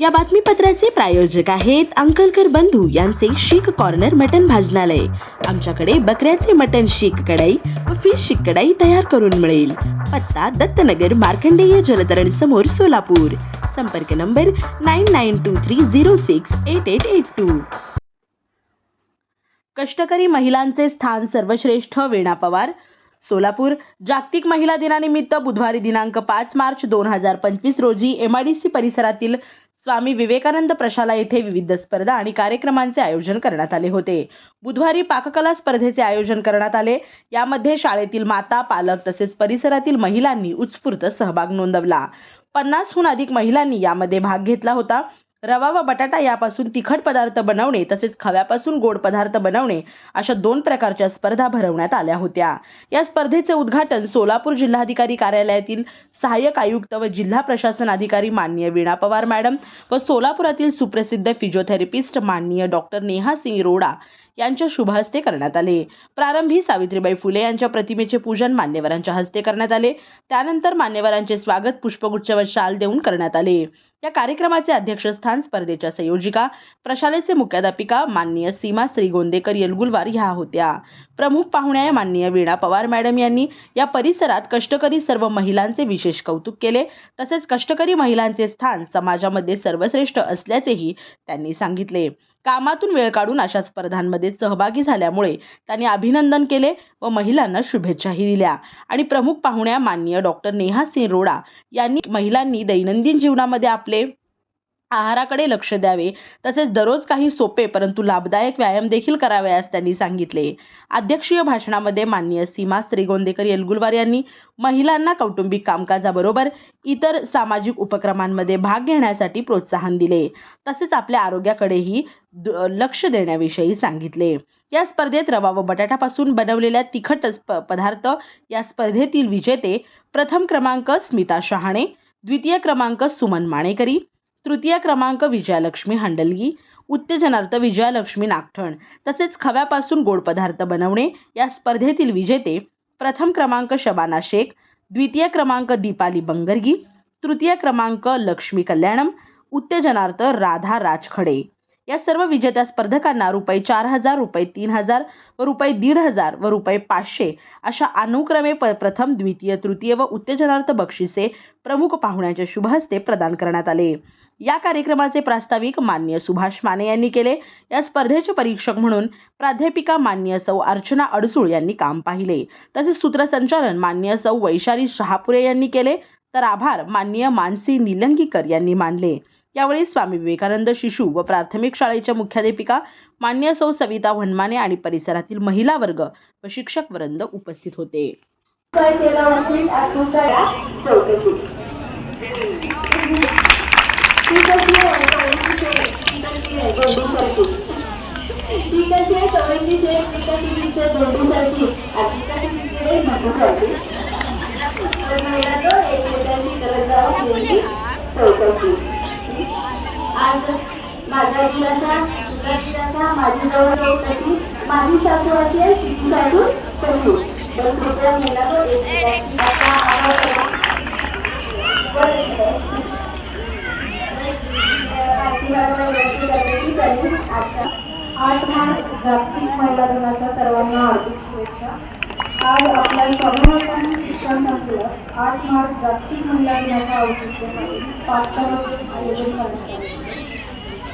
या बातमीपत्राचे प्रायोजक आहेत अंकलकर बंधू यांचे शीख कॉर्नर मटन भाजनालय. आमच्याकडे बकऱ्याचे मटन शीख कढाई व फिश शीख कढाई तयार करून मिळेल. पत्ता दत्तनगर मार्कंडेय जलतरण समोर सोलापूर. संपर्क number nine nine two three zero six eight eight eight two कष्टकरी महिलांचे स्थान सर्वश्रेष्ठ वीणा पवार. सोलापूर जागतिक महिला दिनानिमित्त बुधवारी दिनांक पाच मार्च दोन हजार पंचवीस रोजी एम आय डी सी परिसरातील स्वामी विवेकानंद प्रशाला येथे विविध स्पर्धा आणि कार्यक्रमांचे आयोजन करण्यात आले होते. बुधवारी पाककला स्पर्धेचे आयोजन करण्यात आले. यामध्ये शाळेतील माता पालक तसेच परिसरातील महिलांनी उत्स्फूर्त सहभाग नोंदवला. पन्नासहून अधिक महिलांनी यामध्ये भाग घेतला होता. रवा व बटाटा यापासून तिखट पदार्थ बनवणे तसेच खव्यापासून गोड पदार्थ बनवणे अशा दोन प्रकारच्या स्पर्धा भरवण्यात आल्या होत्या. या स्पर्धेचे उद्घाटन सोलापूर जिल्हाधिकारी कार्यालयातील सहाय्यक आयुक्त व जिल्हा प्रशासन अधिकारी माननीय वीणा पवार मॅडम व सोलापुरातील सुप्रसिद्ध फिजिओथेरपिस्ट माननीय डॉक्टर नेहा सिंग रोडा यांच्या शुभ हस्ते करण्यात आले. प्रारंभी सावित्रीबाई फुले यांच्या प्रतिमेचे पूजन मान्यवरांच्या हस्ते करण्यात आले. त्यानंतर मान्यवरांचे स्वागत पुष्पगुच्छ व शाल देऊन करण्यात आले. या कार्यक्रमाचे अध्यक्षस्थान स्पर्धेच्या संयोजिका प्रशालेचे मुख्याध्यापिका माननीय सीमा श्रीगोंदेकर येलगुलवार ह्या होत्या. प्रमुख पाहुण्या माननीय वीणा पवार मॅडम यांनी या परिसरात कष्टकरी सर्व महिलांचे विशेष कौतुक केले. तसेच कष्टकरी महिलांचे स्थान समाजामध्ये सर्वश्रेष्ठ असल्याचेही त्यांनी सांगितले. कामातून वेळ काढून अशा स्पर्धांमध्ये सहभागी झाल्यामुळे त्यांनी अभिनंदन केले व महिलांना शुभेच्छाही दिल्या. आणि प्रमुख पाहुण्या माननीय डॉक्टर नेहा सिंह रोडा यांनी महिलांनी दैनंदिन जीवनामध्ये आप आपले आहाराकडे लक्ष द्यावे. तसेच दररोज काही सोपे परंतु लाभदायक व्यायाम देखील करावयास त्यांनी सांगितले. अध्यक्षीय भाषणामध्ये माननीय सीमा श्रीगोंदेकर येलगुलवार यांनी महिलांना कौटुंबिक कामकाजाबरोबर इतर सामाजिक उपक्रमांमध्ये भाग घेण्यासाठी प्रोत्साहन दिले. तसेच आपल्या आरोग्याकडेही द- लक्ष देण्याविषयी सांगितले. या स्पर्धेत रवा व बटाटापासून बनवलेल्या तिखट पदार्थ या स्पर्धेतील विजेते प्रथम क्रमांक स्मिता शहाणे द्वितीय क्रमांक सुमन माणेकरी तृतीय क्रमांक विजयालक्ष्मी हांडलगी उत्तेजनार्थ विजयालक्ष्मी नागठण तसेच खव्यापासून गोड पदार्थ बनवणे या स्पर्धेतील विजेते प्रथम क्रमांक शबाना शेख द्वितीय क्रमांक दीपाली बंगरगी तृतीय क्रमांक लक्ष्मी कल्याणम उत्तेजनार्थ राधा राजखडे. या सर्व विजेत्या स्पर्धकांना रुपये चार हजार रुपये तीन हजार व रुपये दीड हजार व रुपये पाचशे अशा अनुक्रमे प प्रथम द्वितीय तृतीय व उत्तेजनार्थ बक्षिसे प्रमुख पाहुण्यांच्या शुभहस्ते प्रदान करण्यात आले. या कार्यक्रमाचे प्रास्ताविक मान्य सुभाष माने यांनी केले. या स्पर्धेचे परीक्षक म्हणून प्राध्यापिका मान्य सौ अर्चना अडसूळ यांनी काम पाहिले. तसेच सूत्रसंचालन मान्य सौ वैशाली शहापुरे यांनी केले. तर आभार मान्य मानसी निलंगीकर यांनी मानले. यावेळी स्वामी विवेकानंद शिशु व प्राथमिक शाळेच्या मुख्याध्यापिका मान्य सौ सविता वनमाने आणि परिसरातील महिला वर्ग व शिक्षक वृंद उपस्थित होते. आज माझा दिलासा तुझा दिलासा माझी जवळ चौकशी माझी सासू असेल तिची सासू कशी तर कृपया आता आठ मार्च जागतिक महिला दिनाच्या सर्वांना हार्दिक शुभेच्छा. आज आपल्या स्वाभिमानी शिक्षण संपलं आठ मार्च जागतिक महिला दिनाच्या आयोजन करण्यात आले.